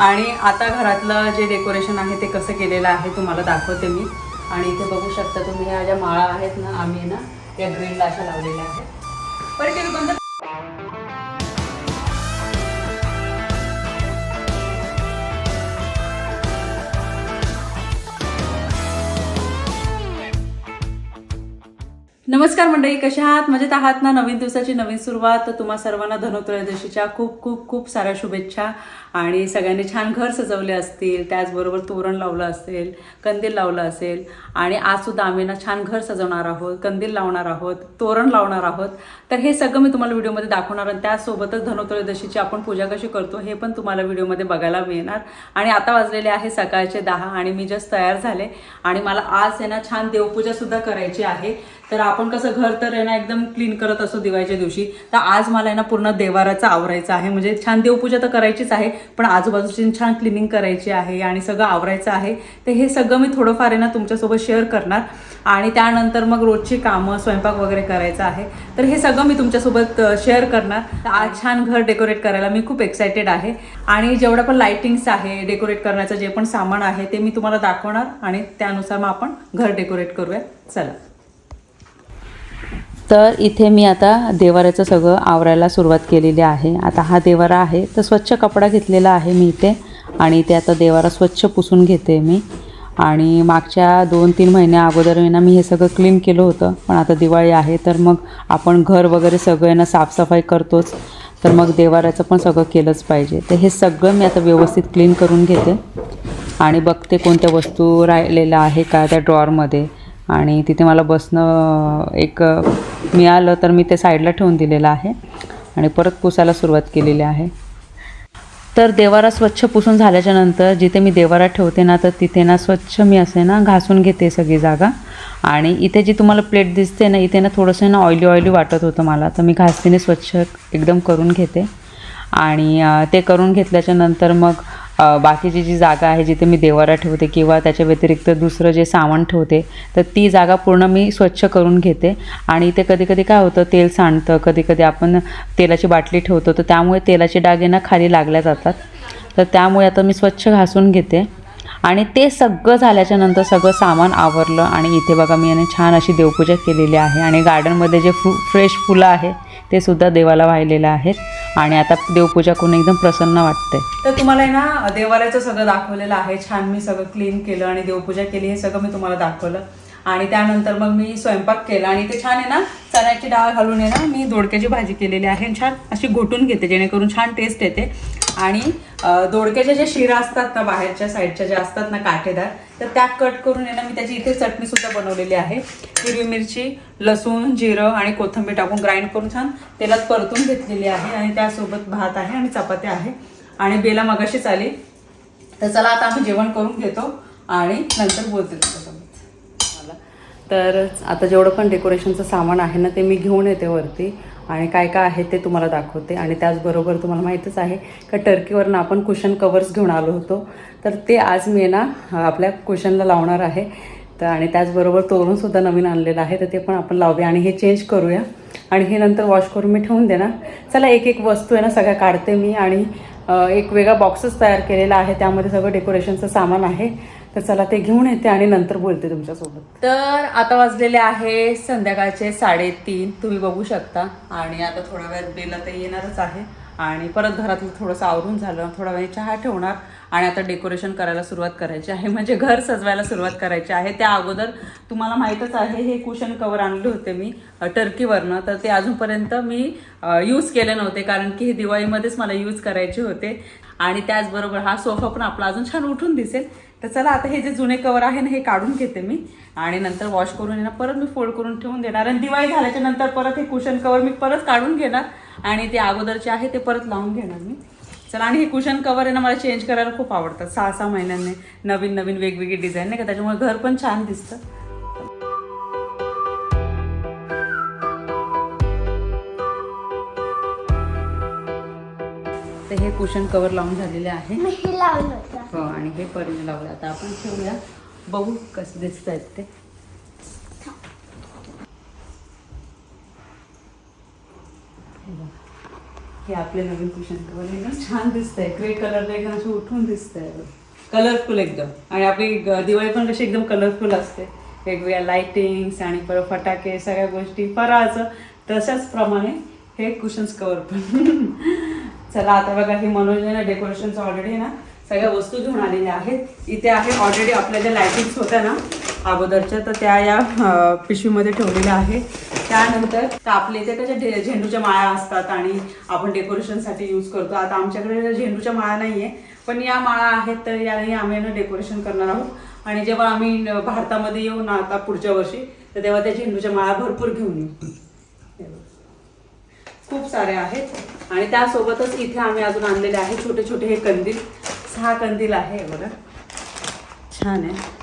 आणि आता घरातलं जे डेकोरेशन आहे ते कसं केलेलं आहे तुम्हाला दाखवते मी. आणि इथे बघू शकता तुम्ही ह्या ज्या माळा आहेत ना आम्ही ना या ग्रीनला अशा लावलेल्या आहेत. परत नमस्कार मंडळी कशा आहात? मजेत आहात ना? नवीन दिवसाची नवीन सुरुवात. तर तुम्हा सर्वांना धनोत्रयोदशीच्या खूप खूप खूप साऱ्या शुभेच्छा. आणि सगळ्यांनी छान घर सजवले असतील त्याचबरोबर तोरण लावलं असेल कंदील लावलं असेल. आणि आजसुद्धा आम्ही ना छान घर सजवणार आहोत कंदील लावणार आहोत तोरण लावणार आहोत. तर हे सगळं मी तुम्हाला व्हिडिओमध्ये दाखवणार आणि त्यासोबतच धनोत्रयोदशीची आपण पूजा कशी करतो हे पण तुम्हाला व्हिडिओमध्ये बघायला मिळणार. आणि आता वाजलेले आहे सकाळचे दहा आणि मी जस्ट तयार झाले. आणि मला आज आहे ना छान देवपूजासुद्धा करायची आहे. तर आपण कसं घर तर आहे ना एकदम क्लीन करत असतो दिवाळीच्या दिवशी. तर आज मला आहे ना पूर्ण देवाराचं आवरायचं आहे. म्हणजे छान देवपूजा तर करायचीच आहे पण आजूबाजूची छान क्लिनिंग करायची आहे आणि सगळं आवरायचं आहे. तर हे सगळं मी थोडंफार आहे ना तुमच्यासोबत शेअर करणार. आणि त्यानंतर मग रोजची कामं स्वयंपाक वगैरे करायचं आहे. तर हे सगळं मी तुमच्यासोबत शेअर करणार. तर आज छान घर डेकोरेट करायला मी खूप एक्सायटेड आहे. आणि जेवढं पण लाइटिंग्स आहे डेकोरेट करण्याचं जे पण सामान आहे ते मी तुम्हाला दाखवणार. आणि त्यानुसार मग आपण घर डेकोरेट करूया. चला. तर इथे मी आता देवाऱ्याचं सगळं आवरायला सुरुवात केलेली आहे. आता हा देवारा आहे. तर स्वच्छ कपडा घेतलेला आहे मी इथे आणि ते आता देवारा स्वच्छ पुसून घेते मी. आणि मागच्या दोन तीन महिन्या अगोदर ना मी हे सगळं क्लीन केलं होतं. पण आता दिवाळी आहे तर मग आपण घर वगैरे सगळं ना साफसफाई करतोच. तर मग देवाऱ्याचं पण सगळं केलंच पाहिजे. तर हे सगळं मी आता व्यवस्थित क्लीन करून घेते. आणि बघते कोणत्या वस्तू राहिलेल्या आहे का त्या ड्रॉरमध्ये आणि तिथे मला बसणं एक मिळालं तर मी ते साईडला ठेवून दिलेलं आहे आणि परत पुसायला सुरुवात केलेली आहे. तर देवारा स्वच्छ पुसून झाल्याच्यानंतर जिथे मी देवारा ठेवते ना तर तिथे ना स्वच्छ मी असे ना घासून घेते सगळी जागा. आणि इथे जी तुम्हाला प्लेट दिसते ना इथे ना थोडंसं ना ऑइली ऑइली वाटत होतं मला तर मी घासतीने स्वच्छ एकदम करून घेते. आणि ते करून घेतल्याच्या नंतर मग बाकीची जी जागा आहे जिथे मी देवारा ठेवते किंवा त्याच्या व्यतिरिक्त दुसरं जे सामान ठेवते तर ती जागा पूर्ण मी स्वच्छ करून घेते. आणि इथे कधी कधी काय होतं तेल सांडतं कधी कधी आपण तेलाची बाटली ठेवतो तर त्यामुळे तेलाचे डागे ना खाली लागल्या जातात. तर त्यामुळे आता मी स्वच्छ घासून घेते. आणि ते सगळं झाल्याच्यानंतर सगळं सामान आवरलं आणि इथे बघा मी याने छान अशी देवपूजा केलेली आहे. आणि गार्डनमध्ये जे फ्रू फ्रेश फुलं आहे ते सुद्धा देवाला वाहिलेलं आहेत. आणि आता देवपूजा करून एकदम प्रसन्न वाटते. तर तुम्हाला आहे ना देवालयाचं सगळं दाखवलेलं आहे. छान मी सगळं क्लीन केलं आणि देवपूजा केली हे सगळं मी तुम्हाला दाखवलं. आणि त्यानंतर मग मी स्वयंपाक केला. आणि ते छान आहे ना चण्याची डाळ घालून आहे ना मी दोडक्याची भाजी केलेली आहे. आणि छान अशी घोटून घेते जेणेकरून छान टेस्ट येते. आणि दोडक्याच्या ज्या शिरा असतात ना बाहेरच्या साईडच्या ज्या असतात ना काठेदार तर त्या कट करून आहे ना मी त्याची इथे चटणी सुद्धा बनवलेली आहे. हिरवी मिरची लसूण जिरं आणि कोथिंबीर टाकून ग्राइंड करून छान तेलात परतून घेतलेली आहे आणि त्यासोबत भात आहे आणि चपात्या आहे. आणि बेला मगाशीच आली. तर चला आता आम्ही जेवण करून घेतो आणि नंतर बोलते मला तर आता जेवढं पण डेकोरेशनचं सामान आहे ना ते मी घेऊन येते वरती. आणि काय काय आहे ते तुम्हाला दाखवते. आणि त्याचबरोबर तुम्हाला माहीतच आहे का टर्कीवरनं आपण कुशन कवर्स घेऊन आलो होतो. तर ते आज मी ना आपल्या कुशनला लावणार आहे. तर आणि त्याचबरोबर तोरणसुद्धा नवीन आणलेलं आहे. तर ते पण आपण लावूया आणि हे चेंज करूया. आणि हे नंतर वॉश करून मी ठेवून देणार. चला एक एक वस्तू आहे ना सगळ्या काढते मी. आणि एक वेगळा बॉक्सच तयार केलेला आहे. त्यामध्ये सगळं डेकोरेशनचं सामान आहे. तर चला ते घेऊन येते आणि नंतर बोलते तुमच्यासोबत. तर आता वाजलेले आहे संध्याकाळचे साडेतीन. तुम्ही बघू शकता. आणि आता थोड्या वेळात बेला तर येणारच आहे. आणि परत घरातलं थोडंसं आवरून झालं. थोडा वेळ चहा ठेवणार. आणि आता डेकोरेशन करायला सुरुवात करायची आहे. म्हणजे घर सजवायला सुरुवात करायची आहे. त्या अगोदर तुम्हाला माहीतच आहे हे कुशन कवर आणले होते मी टर्कीवरनं. तर ते अजूनपर्यंत मी यूज केले नव्हते. कारण की हे दिवाळीमध्येच मला यूज करायचे होते. आणि त्याचबरोबर हा सोफा पण आपला अजून छान उठून दिसेल. तर चला आता हे जे जुने कवर आहे ना हे काढून घेते मी. आणि नंतर वॉश करून येणार परत मी फोल्ड करून ठेवून देणार. आणि दिवाळी झाल्याच्यानंतर परत हे कुशन कवर मी परत काढून घेणार. आणि ते अगोदरचे आहे ते परत लावून घेणार मी. चला आणि हे कुशन कवर आहे ना मला चेंज करायला खूप आवडतात. सहा सहा महिन्यांनी नवीन नवीन वेगवेगळी डिझाईन नाही का? त्याच्यामुळे घर पण छान दिसतं. तर हे कुशन कवर लावून झालेले आहे. हे आणि हे परीने लावले. आता आपण ठेवूया. बघू कसे दिसत आहेत ते. हे आपले नवीन कुशन कवर एकदम छान दिसतंय. ग्रे कलर एकदम असं उठून दिसतंय. कलरफुल एकदम. आणि आपली दिवाळी पण कशी एकदम कलरफुल असते. वेगवेगळ्या लाइटिंग्स आणि परत फटाके सगळ्या गोष्टी. फराळाचं तशाच प्रमाणे हे कुशन्स कवर पण. चला आता बघा हे मनोजने ना डेकोरेशनचं ऑलरेडी ना सगळ्या वस्तू घेऊन आलेल्या आहेत. इथे आहे ऑलरेडी आपल्या ज्या लायटिंग्स होत्या ना अगोदरच्या तर त्या या पिशवीमध्ये ठेवलेल्या आहेत. त्यानंतर तर आपल्या इथे कशा झे- झेंडूच्या माळा असतात आणि आपण डेकोरेशनसाठी यूज करतो. आता आमच्याकडे झेंडूच्या माळा नाही आहे पण या माळा आहेत तर याने आम्ही ना डेकोरेशन करणार आहोत. आणि जेव्हा आम्ही भारतामध्ये येऊ ना आता पुढच्या वर्षी तर तेव्हा त्या झेंडूच्या माळा भरपूर घेऊन येऊ. खूप सारे आहेत. आणि त्यासोबतच इथे आम्ही अजून आणलेले आहे छोटे छोटे हे कंदील. सहा कंदील आहे हे बघा. छान आहे.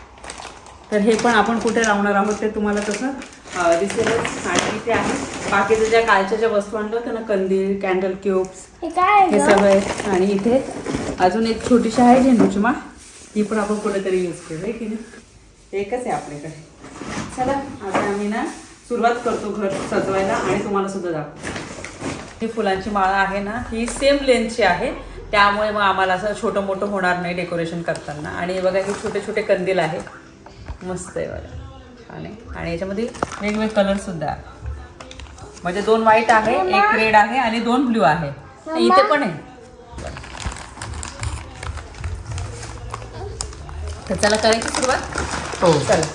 तर हे पण आपण कुठे लावणार आहोत ते तुम्हाला तसं दिसेलच. आणि इथे आहे. बाकीच्या ज्या कालच्या ज्या वस्तू आणल्या होत्या ना कंदील कॅन्डल क्यूब्स हे हे? सगळं आहे आणि इथे अजून एक छोटीशी आहे झेंडूची माळ ती पण आपण कुठेतरी यूज आहे की नाही? एकच आहे आपल्याकडे. चला आता आम्ही ना सुरुवात करतो घर सजवायला आणि तुम्हाला सुद्धा दाखवतो. ही फुलांची माळा आहे ना ही सेम लेंथची आहे. त्यामुळे मग आम्हाला असं छोटं मोठं होणार नाही डेकोरेशन करताना. आणि बघा हे छोटे छोटे कंदील आहे. मस्त आहे बघा. छान आहे. आणि याच्यामध्ये वेगवेगळे कलर सुद्धा आहे. म्हणजे दोन व्हाईट आहे एक रेड आहे आणि दोन ब्ल्यू आहे. इथे पण आहे. तर चला करायची सुरुवात? हो. चला.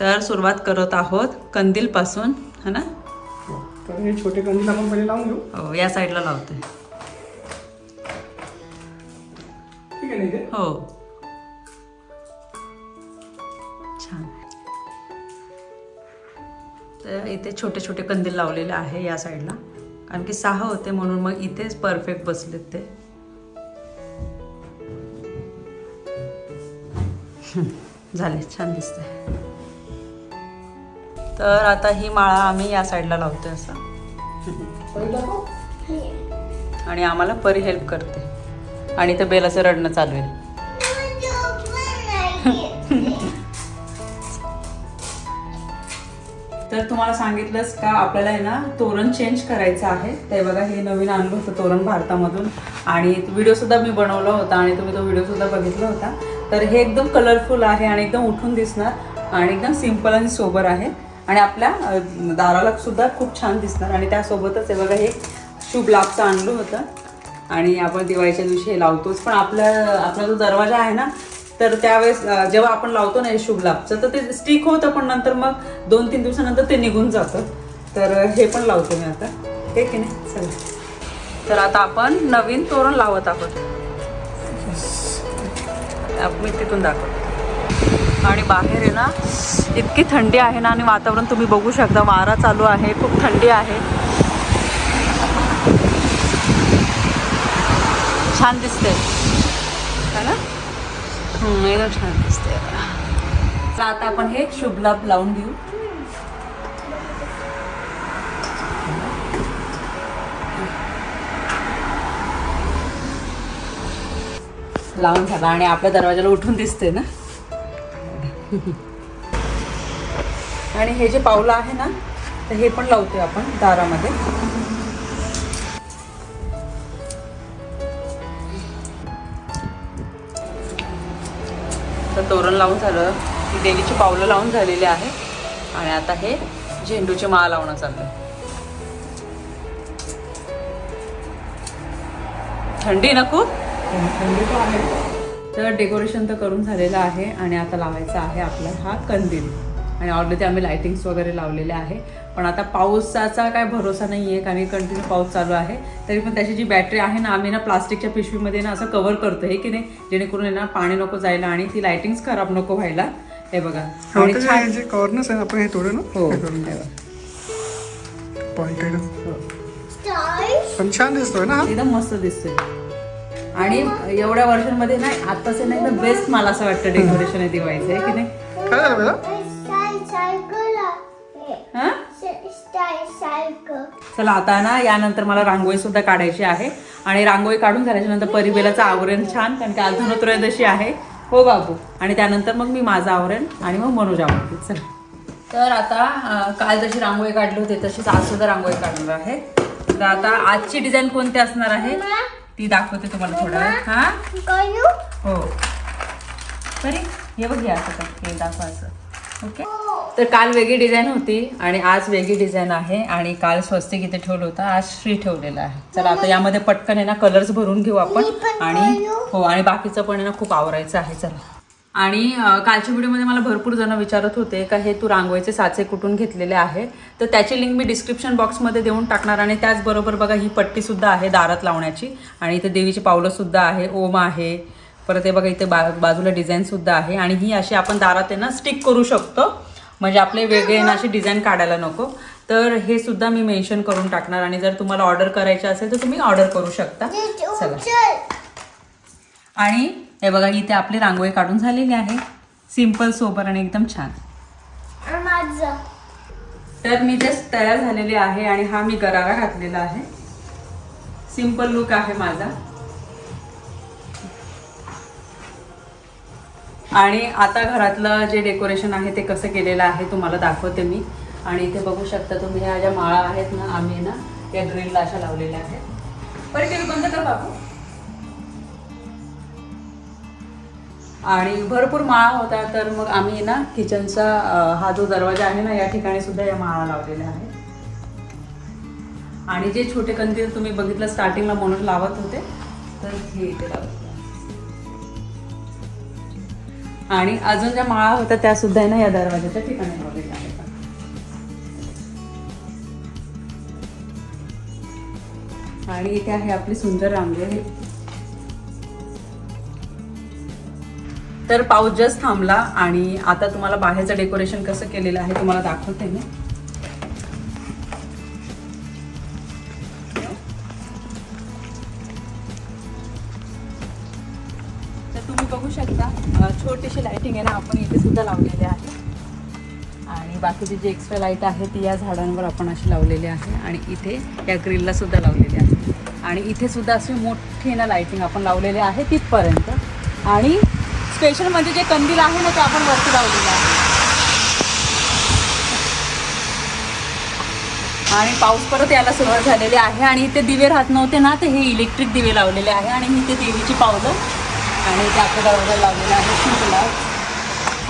तर सुरुवात करत आहोत कंदील पासून है ना? तर हे छोटे कंदील आपण पहिले लावून घेऊ. हो या साईडला लावतोय ठीक आहे ना इथे? हो. छान. तर इथे छोटे छोटे कंदील लावलेले आहे या साईडला. कारण की सहा होते म्हणून मग इथेच परफेक्ट बसलेत ते. झाले छान दिसतंय. तर आता ही माळा आम्ही या साईडला लावतोय असं. आणि आम्हाला परी हेल्प करते. आणि ते बेलाचं रडणं चालू आहे. तर तुम्हाला सांगितलंच का आपल्याला आहे ना तोरण चेंज करायचं आहे. ते बघा हे नवीन आणलं होतं तोरण भारतामधून. आणि व्हिडिओसुद्धा मी बनवला होता आणि तुम्ही तो व्हिडिओसुद्धा बघितला होता. तर हे एकदम कलरफुल आहे आणि एकदम उठून दिसणार. आणि एकदम सिंपल आणि सोबर आहे. आणि आपल्या दाराला सुद्धा खूप छान दिसणार. आणि त्यासोबतच हे बघा हे शुभ लाभचं आणलं होतं. आणि आपण दिवाळीच्या दिवशी हे लावतोच. पण आपल्या आपला जो दरवाजा आहे ना तर त्यावेळेस जेव्हा आपण लावतो ना हे शुभ लाभचं तर ते स्टिक होतं पण नंतर मग दोन तीन दिवसानंतर ते निघून जातं. तर हे पण लावतो मी आता. हे की नाही? चला. तर आता आपण नवीन तोरण लावत आहोत. मी तिथून दाखवतो. आणि बाहेर आहे ना इतकी थंडी आहे ना आणि वातावरण तुम्ही बघू शकता वारा चालू आहे खूप थंडी आहे. छान दिसते है ना? एकदम छान दिसते आता आपण हे शुभ लाभ लावून घेऊ. लावून झाला आणि आपल्या दरवाजाला उठून दिसते ना. आणि हे जे पावलं आहे ना तर हे पण लावतोय आपण दारामध्ये. तर तोरण लावून झालं. की देवीची पावलं लावून झालेली आहे. आणि आता हे झेंडूची माळ लावणं चाललं थंडी ना खूप? थंडी तर आहे. तर डेकोरेशन तर करून झालेलं आहे आणि आता लावायचा आहे आपला हा कंदील. आणि ऑलरेडी आम्ही लाइटिंग्स वगैरे लावलेले आहे. पण आता पावसाचा काय भरोसा नाही आहे कारण कंटिन्यू पाऊस चालू आहे. तरी पण त्याची जी बॅटरी आहे ना आम्ही ना प्लास्टिकच्या पिशवीमध्ये ना असं कव्हर करतो हे की नाही? जेणेकरून ना पाणी नको जायला आणि ती लाइटिंग्स खराब नको व्हायला. हे बघा. आणि छान जे कॉर्नर्स आहे आपण हे तोडे ना हो. हे? पण छान दिसतोय ना एकदम मस्त दिसतोय. आणि एवढ्या वर्षांमध्ये नाही आताच नाही तर बेस्ट मला असं वाटतं डेकोरेशन आहे दिवाळीचं आहे की नाही? काय झालं चला आता ना यानंतर मला रांगोळी सुद्धा काढायची आहे. आणि रांगोळी काढून झाल्याच्यानंतर परिबेलाचं आवरण छान कारण की आज धनुत्रयोदशी आहे. हो बाबू. आणि त्यानंतर मग मी माझं आवरण आणि मग मनोज आवडते चल. तर आता काल जशी रांगोळी काढली होती तशीच आज सुद्धा रांगोळी काढणार आहे. तर आता आजची डिझाईन कोणती असणार आहे? ती दाखवते तुम्हाला थोडं वेळ. हा? हो. तरी हे बघ हे असं हे दाखव असं. ओके? तर काल वेगळी डिझाईन होती आणि आज वेगळी डिझाईन आहे आणि काल स्वस्तिक इथे ठेवलं होतं आज श्री ठेवलेलं आहे. चला आता यामध्ये पटकन आहे ना कलर्स भरून घेऊ आपण. आणि. हो आणि बाकीचं पण आहे ना खूप आवरायचं आहे. चला. आणि कालच्या व्हिडिओमध्ये मला भरपूर जण विचारत होते का हे तू रांगोळीचे साचे कुठून घेतलेले आहे? तर त्याची लिंक मी डिस्क्रिप्शन बॉक्समध्ये देऊन टाकणार आणि त्याचबरोबर बघा ही पट्टीसुद्धा आहे दारात लावण्याची आणि इथे देवीची पावलंसुद्धा आहे ओम आहे. परत हे बघा इथे बा बाजूला डिझाईनसुद्धा आहे आणि ही अशी आपण दारात आहे ना स्टिक करू शकतो. म्हणजे आपले वेगळे ना अशी डिझाईन काढायला नको. तर हे सुद्धा मी मेन्शन करून टाकणार आणि जर तुम्हाला ऑर्डर करायचे असेल तर तुम्ही ऑर्डर करू शकता. चल. आणि हे बघा इथे आपली रांगोळी काढून झालेली आहे. सिंपल सोबर आणि एकदम छान. तर मी जस्ट तयार झालेली आहे आणि हा मी गरारा घातलेला आहे. सिंपल लुक आहे माझा. आणि आता घरातलं जे डेकोरेशन आहे ते कसं केलेलं आहे तुम्हाला दाखवते मी. आणि इथे बघू शकता तुम्ही ह्या ज्या माळा आहेत ना आम्ही ना या ग्रिलला अशा लावलेल्या आहेत. टी बंद कर बाबू. आणि भरपूर माळा होता तर मग आम्ही ना किचनचा हा जो दरवाजा आहे ना या ठिकाणी सुद्धा या माळा लावलेल्या आहेत. आणि जे छोटे कंदील तुम्ही बघितलं स्टार्टिंगला म्हणून लावत होते तर हे इथे लावत आणि अजून ज्या माळा होत्या त्या सुद्धा आहे ना या दरवाजाच्या ठिकाणी लावलेल्या आहेत. आणि इथे आहे आपली सुंदर रांगोळी. तर पाऊस जस्ट थांबला आणि आता तुम्हाला बाहेरचं डेकोरेशन कसं केलेलं आहे तुम्हाला दाखवते मी. तर तुम्ही बघू शकता छोटीशी लाइटिंग आहे ना आपण इथे सुद्धा लावलेली आहे. आणि बाकीची जी एक्स्ट्रा लाइट आहे ती या झाडांवर आपण अशी लावलेली आहे. आणि इथे या ग्रिलला सुद्धा लावलेली आहे. आणि इथे सुद्धा अशी मोठी ना लाइटिंग आपण लावलेली आहे तिथपर्यंत. आणि स्पेशल म्हणजे जे कंदील आहे ना ते आपण वरती लावलेलं आहे. आणि पाऊस परत यायला सुरुवात झालेली आहे आणि इथे दिवे राहत नव्हते ना तर हे इलेक्ट्रिक दिवे लावलेले आहे आणि इथे देवीची पावलं आणि इथे आपल्या दरवाजा लावलेला आहे शिंपला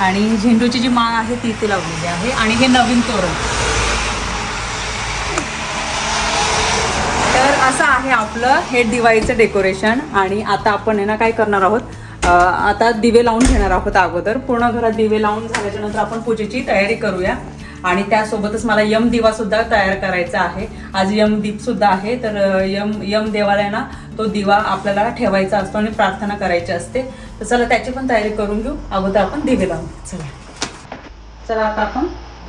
आणि झेंडूची जी माळ आहे ती इथे लावलेली आहे. आणि हे नवीन तोरण. तर असं आहे आपलं हे दिवाळीचं डेकोरेशन आणि आता आपण आहे ना काय करणार आहोत? आता दिवे लावून घेणार आहोत अगोदर. पूर्ण घरात दिवे लावून झाल्याच्यानंतर आपण पूजेची तयारी करूया. आणि त्यासोबतच मला यम दिवा सुद्धा तयार करायचा आहे. आज यम दीप सुद्धा आहे तर यम यम देवाला ना तो दिवा आपल्याला ठेवायचा असतो आणि प्रार्थना करायची असते. तर चला त्याची पण तयारी करून घेऊ. अगोदर आपण दिवे लावू. चला. चला आता आपण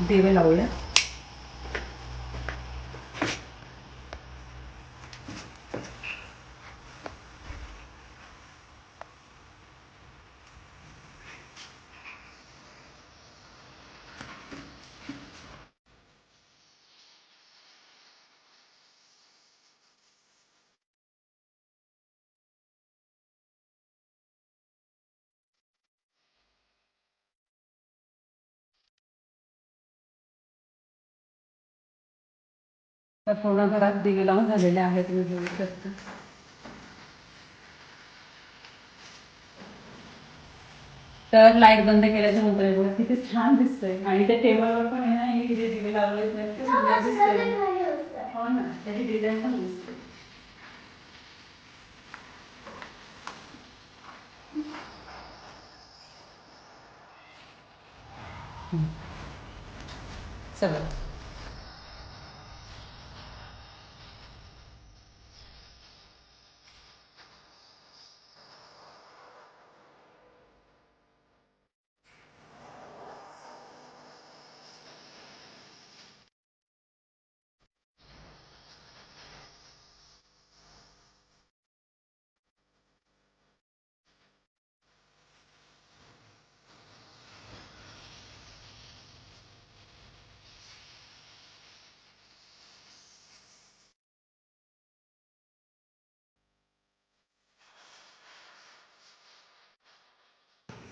दिवे लावूया. तर पूर्ण घरात दिवे लावून झालेले आहेत तुम्ही बघू शकता. तर लाइट बंद केल्याच्यानंतर किती छान दिसतंय. आणि त्या टेबलवर पण आहे ना हे जे दिवे लावले ते सुंदर दिसतंय. हो ना त्याची डिझाईन पण दिसते. सगळं.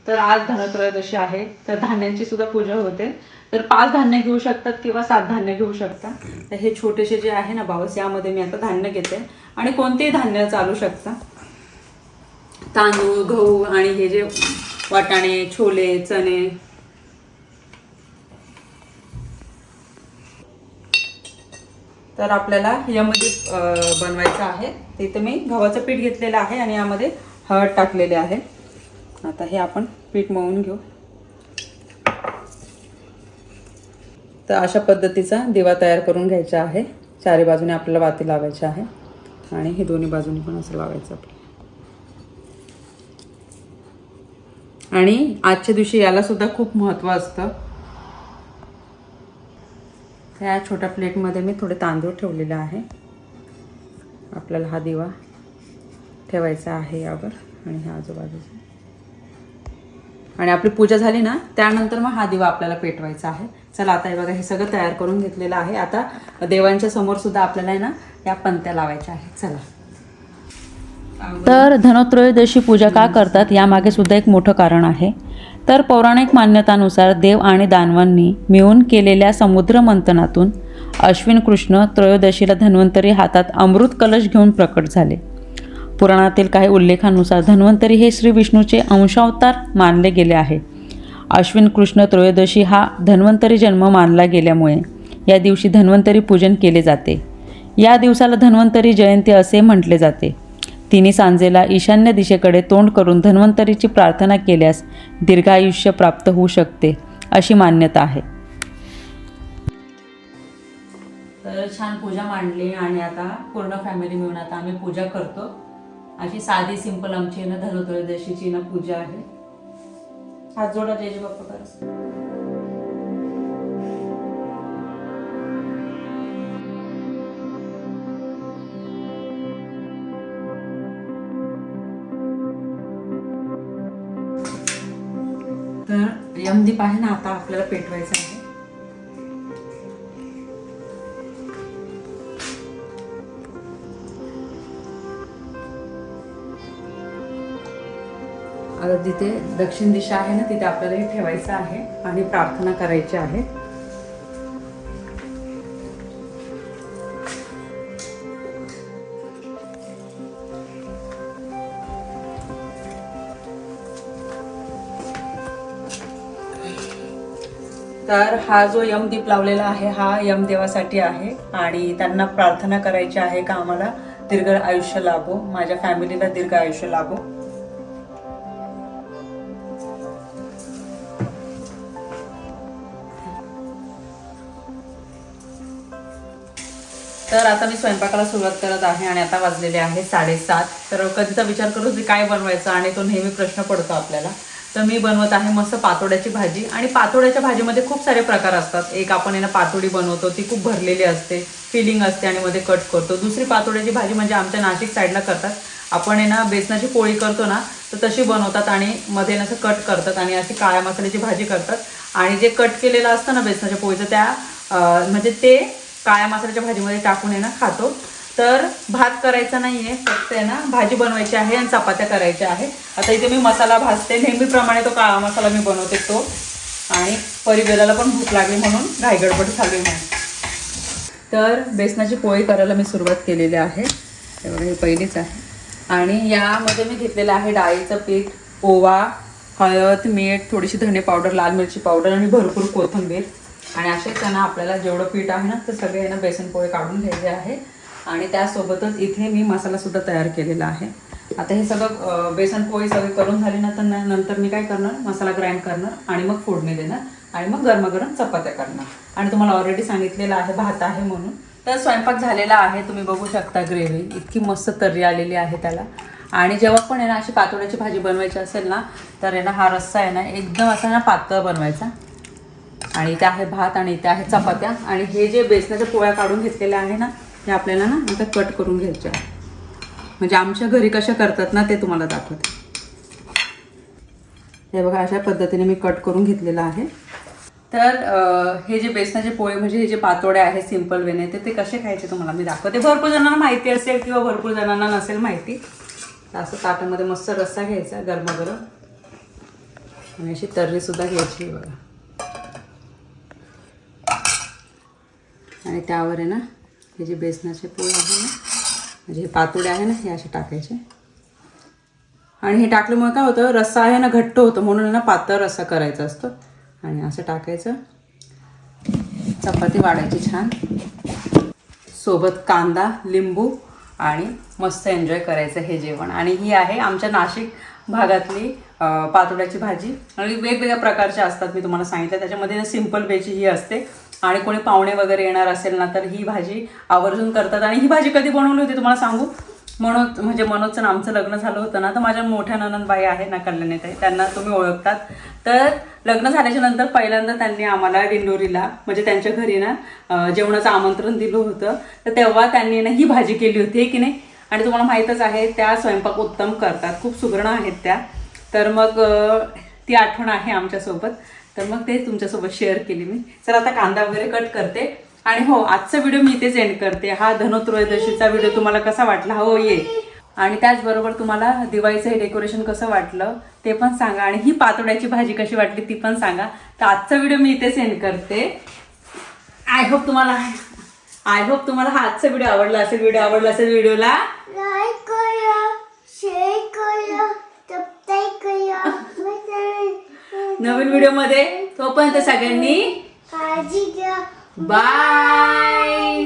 तर आज धनत्रयोदशी आहे. तर धान्यांची सुद्धा पूजा होते. तर पाच धान्य घेऊ शकतात किंवा सात धान्य घेऊ शकता तर हे छोटेसे जे आहे ना बावस यामध्ये मी आता धान्य घेते. आणि कोणतेही धान्य चालू शकता. तांदूळ गहू आणि हे जे वाटाणे छोले चणे. तर आपल्याला यामध्ये बनवायचं आहे. तिथे मी गव्हाचं पीठ घेतलेलं आहे आणि यामध्ये हळद टाकलेले आहे. आता हे आपण पीठ मळून घेऊ. तर अशा पद्धतीचा दिवा तयार करून घ्यायचा आहे. चारी बाजूने आपल्याला वाती लावायची आहे. आणि हे दोन्ही बाजूने पण असं लावायचं आपल्याला. आणि आजच्या दिवशी याला सुद्धा खूप महत्त्व असतं. त्या छोट्या प्लेटमध्ये मी थोडे तांदूळ ठेवलेले आहे. आपल्याला हा दिवा ठेवायचा आहे यावर आणि ह्या आजूबाजूचा. आणि आपली पूजा झाली ना त्यानंतर मग हा दिवा आपल्याला पेटवायचा आहे. चला आता हे बघा हे सगळं तयार करून घेतलेलं आहे. आता देवांच्या समोर सुद्धा आपल्याला आहे ना या पंत्या लावायच्या आहेत. चला. तर धनोत्रयोदशी पूजा का करतात यामागे सुद्धा एक मोठं कारण आहे. तर पौराणिक मान्यतानुसार देव आणि दानवांनी मिळून केलेल्या समुद्र मंथनातून अश्विन कृष्ण त्रयोदशीला धन्वंतरी हातात अमृत कलश घेऊन प्रकट झाले. पुराणातील काही उल्लेखानुसार धन्वंतरी हे श्री विष्णूचे अंशावतार मानले गेले आहे. अश्विन कृष्ण त्रयोदशी हा धन्वंतरी जन्म मानला गेल्यामुळे या दिवशी धन्वंतरी पूजन केले जाते. या दिवसाला धन्वंतरी जयंती असे म्हटले जाते. तिने सांजेला ईशान्य दिशेकडे तोंड करून धन्वंतरीची प्रार्थना केल्यास दीर्घायुष्य प्राप्त होऊ शकते अशी मान्यता आहे. तर छान पूजा मांडली आणि आता पूर्ण फॅमिली मिळून आता आम्ही पूजा करतो. अशी साधी सिंपल आमची ना धनोत्रयोदशीची ना पूजा आहे. हात जोडा जय बाप्पा करा. तर यमदीप आहे ना आता आपल्याला पेटवायचा आहे. जिथे दक्षिण दिशा आहे ना तिथे आपल्याला हे ठेवायचं आहे आणि प्रार्थना करायची आहे. तर हा जो यमदीप लावलेला आहे हा यमदेवासाठी आहे आणि त्यांना प्रार्थना करायची आहे का आम्हाला? दीर्घ आयुष्य लाभो. माझ्या फॅमिलीला दीर्घ आयुष्य लाभो. तर आता मी स्वयंपाकाला सुरुवात करत आहे आणि आता वाजलेले आहे साडेसात. तर कधीचा विचार करू की काय बनवायचं आणि तो नेहमी प्रश्न पडतो आपल्याला. तर मी बनवत आहे मस्त पातोड्याची भाजी आणि पातोड्याच्या भाजीमध्ये खूप सारे प्रकार असतात. एक आपण यांना ना पातोडी बनवतो ती खूप भरलेली असते फिलिंग असते आणि मध्ये कट करतो. दुसरी पातोड्याची भाजी म्हणजे आमच्या नाशिक साईडला करतात. आपण आहे ना बेसनाची पोळी करतो ना तर तशी बनवतात आणि मध्ये ना असं कट करतात आणि अशी काळ्या मसाल्याची भाजी करतात. आणि जे कट केलेलं असतं ना बेसनाच्या पोळीचं त्या म्हणजे ते काळ्या मसाल्याच्या भाजीमध्ये टाकून आहे ना खातो. तर भात करायचा नाही आहे फक्त आहे ना भाजी बनवायची आहे आणि चपात्या करायच्या आहे आता इथे मी मसाला भाजते नेहमीप्रमाणे तो काळा मसाला मी बनवते तो. आणि परिवेलाला पण भूक लागली म्हणून घाईगडबड झाली म्हणून तर बेसनाची पोळी करायला मी सुरुवात केलेली आहे. हे पहिलीच आहे. आणि यामध्ये मी घेतलेलं आहे डाळीचं पीठ ओवा हळद मीठ थोडीशी धने पावडर लाल मिरची पावडर आणि भरपूर कोथिंबीर. आणि असेच त्यांना आपल्याला जेवढं पीठ आहे ना ते सगळे ना बेसन पोळे काढून घ्यायचे आहे. आणि त्यासोबतच इथे मी मसालासुद्धा तयार केलेला आहे. आता हे सगळं बेसन पोळी सगळी करून झाली ना तर नंतर मी काय करणार? मसाला ग्राइंड करणार आणि मग फोडणी देणार आणि मग गरमागरम चपात्या करणार. आणि तुम्हाला ऑलरेडी सांगितलेलं आहे भात आहे म्हणून. तर स्वयंपाक झालेला आहे तुम्ही बघू शकता ग्रेव्ही इतकी मस्त तर्री आलेली आहे त्याला. आणि जेव्हा पण आहे ना अशी पातोड्याची भाजी बनवायची असेल ना तर आहे ना हा रस्सा आहे ना एकदम असा ना पातळ बनवायचा. आणि इथे आहे भात आणि इथे आहे चपात्या. आणि हे जे बेसनाच्या पोळ्या काढून घेतलेल्या आहे ना ते आपल्याला ना आता कट करून घ्यायचे आहे. म्हणजे आमच्या घरी कशा करतात ना ते तुम्हाला दाखवते. हे बघा अशा पद्धतीने मी कट करून घेतलेलं आहे. तर हे जे बेसनाचे पोळे म्हणजे हे जे पातोडे आहे सिंपल वेने ते ते कसे खायचे तुम्हाला मी दाखवते. भरपूर जणांना माहिती असेल किंवा भरपूर जणांना नसेल माहिती. तर असं ताटामध्ये मस्त रस्सा घ्यायचा गरमागरम. आणि अशी तर्रीसुद्धा घ्यायची बघा. आणि त्यावर आहे ना हे जे बेसनाचे पोळ आहे ना म्हणजे हे पातोडे आहे ना हे असे टाकायचे. आणि हे टाकल्यामुळे काय होतं रस्सा आहे ना घट्ट होतं म्हणून ना पातळ रस्सा करायचा असतो. आणि असं टाकायचं. चपाती वाढायची छान. सोबत कांदा लिंबू आणि मस्त एन्जॉय करायचं हे जेवण. आणि ही आहे आमच्या नाशिक भागातली पातोड्याची भाजी. आणि वेगवेगळ्या प्रकारच्या असतात मी तुम्हाला सांगितलं. त्याच्यामध्ये ना सिंपल वेज ही असते. आणि कोणी पाहुणे वगैरे येणार असेल ना तर ही भाजी आवर्जून करतात. आणि ही भाजी कधी बनवली होती तुम्हाला सांगू? मनोज म्हणजे मनोजचं आमचं लग्न झालं होतं ना तर माझ्या मोठ्या ननंदबाई आहे ना कल्याणीताई त्यांना तुम्ही ओळखतात. तर लग्न झाल्याच्यानंतर पहिल्यांदा त्यांनी आम्हाला दिंडोरीला म्हणजे त्यांच्या घरी ना जेवणाचं आमंत्रण दिलं होतं. तर तेव्हा त्यांनी ना ही भाजी केली होती की नाही? आणि तुम्हाला माहीतच आहे त्या स्वयंपाक उत्तम करतात. खूप सुगरण आहेत त्या. तर मग ती आठवण आहे आमच्यासोबत. तर मग ते तुमच्यासोबत शेअर केली मी. चला आता कांदा वगैरे कट करते. आणि हो आजचा व्हिडिओ मी इथेच एंड करते. हा धनोत्रयोदशीचा व्हिडिओ तुम्हाला कसा वाटला? हो ये. आणि त्याचबरोबर तुम्हाला दिवाळीचं हे डेकोरेशन कसं वाटलं ते पण सांगा. आणि ही पातोड्याची भाजी कशी वाटली ती पण सांगा. तर आजचा व्हिडिओ मी इथेच एंड करते. आय होप तुम्हाला आय होप तुम्हाला हा आजचा व्हिडिओ आवडला असेल व्हिडिओ आवडला असेल व्हिडिओला लाईक करा शेअर करा सबस्क्राईब करा. नवीन व्हिडिओमध्ये तोपर्यंत सगळ्यांनी काळजी घ्या. बाय